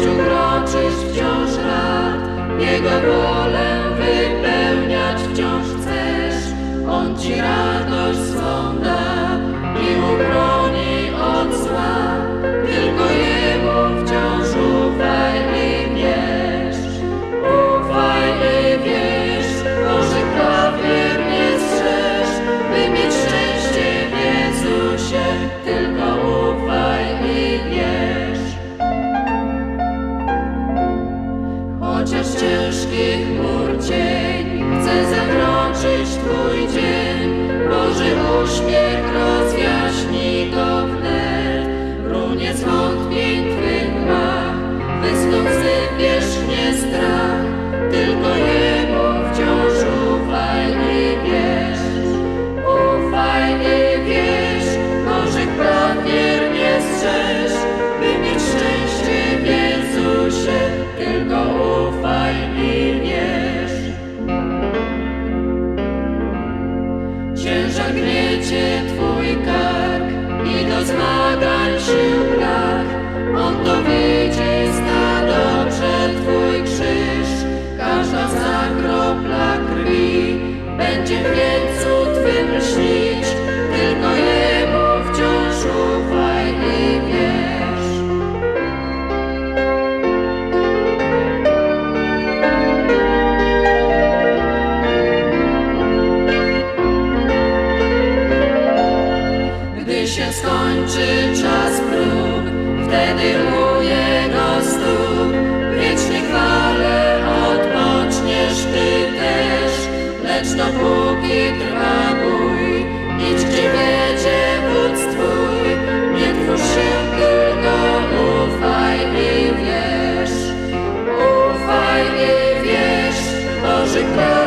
wciąż braczy codziennie cud wymyślić, tylko Jemu wciąż ufaj i wierz. Gdy się skończy czas prób, wtedy u Jego stóp wiecznie chwale odpoczniesz Ty też, lecz do music.